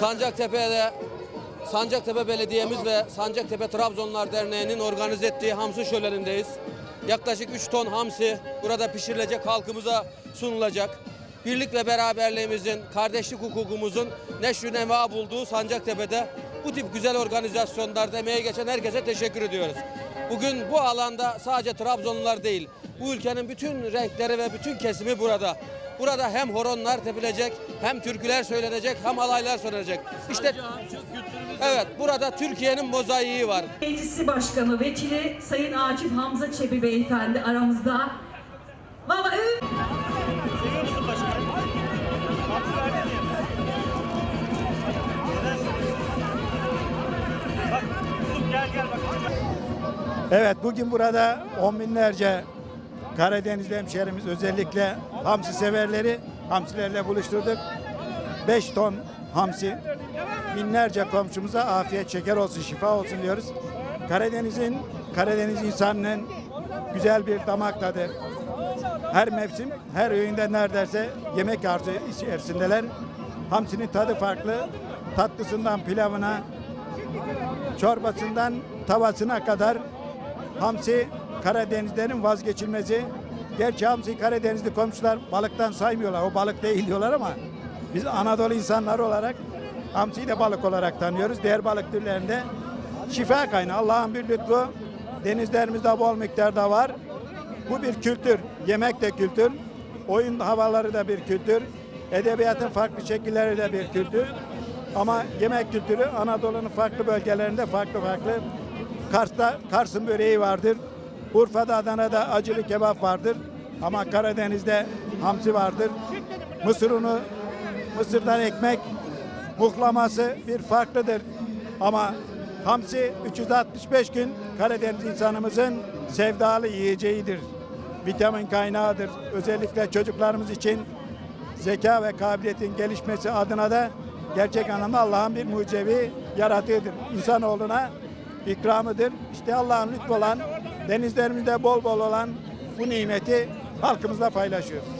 Sancaktepe'de Sancaktepe Belediye'miz ve Sancaktepe Trabzonlar Derneği'nin organize ettiği hamsi şölenindeyiz. Yaklaşık 3 ton hamsi burada pişirilecek halkımıza sunulacak. Birlik ve beraberliğimizin, kardeşlik hukukumuzun neşrü neva bulduğu Sancaktepe'de bu tip güzel organizasyonlarda emeğe geçen herkese teşekkür ediyoruz. Bugün bu alanda sadece Trabzonlular değil, bu ülkenin bütün renkleri ve bütün kesimi burada. Burada hem horonlar tepilecek, hem türküler söylenecek, hem alaylar söylenecek. İşte evet burada Türkiye'nin mozaiği var. Meclisi Başkanı Vekili Sayın Akif Hamza Çebi Beyefendi aramızda. Gel bak. Evet bugün burada on binlerce Karadeniz hemşehrimiz özellikle hamsi severleri hamsilerle buluşturduk. 5 ton hamsi binlerce komşumuza afiyet şeker olsun şifa olsun diyoruz. Karadeniz'in Karadeniz insanının güzel bir damak tadı. Her mevsim her öğünde neredeyse yemek arzu içerisindeler. Hamsinin tadı farklı. Tatlısından pilavına, çorbasından tavasına kadar hamsi Karadenizlerin vazgeçilmezi. Gerçi hamsi Karadenizli komşular balıktan saymıyorlar. O balık değil diyorlar ama biz Anadolu insanları olarak hamsiyi de balık olarak tanıyoruz. Diğer balık türlerinde şifa kaynağı. Allah'ın bir lütfu. Denizlerimizde bol miktarda var. Bu bir kültür. Yemek de kültür. Oyun havaları da bir kültür. Edebiyatın farklı şekilleri de bir kültür. Ama yemek kültürü Anadolu'nun farklı bölgelerinde farklı farklı. Kars'ta Kars'ın böreği vardır. Urfa'da Adana'da acılı kebap vardır. Ama Karadeniz'de hamsi vardır. Mısır unu, Mısır'dan ekmek, muhlaması bir farklıdır. Ama hamsi 365 gün Karadeniz insanımızın sevdalı yiyeceğidir. Vitamin kaynağıdır. Özellikle çocuklarımız için zeka ve kabiliyetin gelişmesi adına da gerçek anlamda Allah'ın bir mucizevi yaratığıdır. İnsanoğluna ikramıdır. İşte Allah'ın lütfu olan, denizlerimizde bol bol olan bu nimeti halkımızla paylaşıyoruz.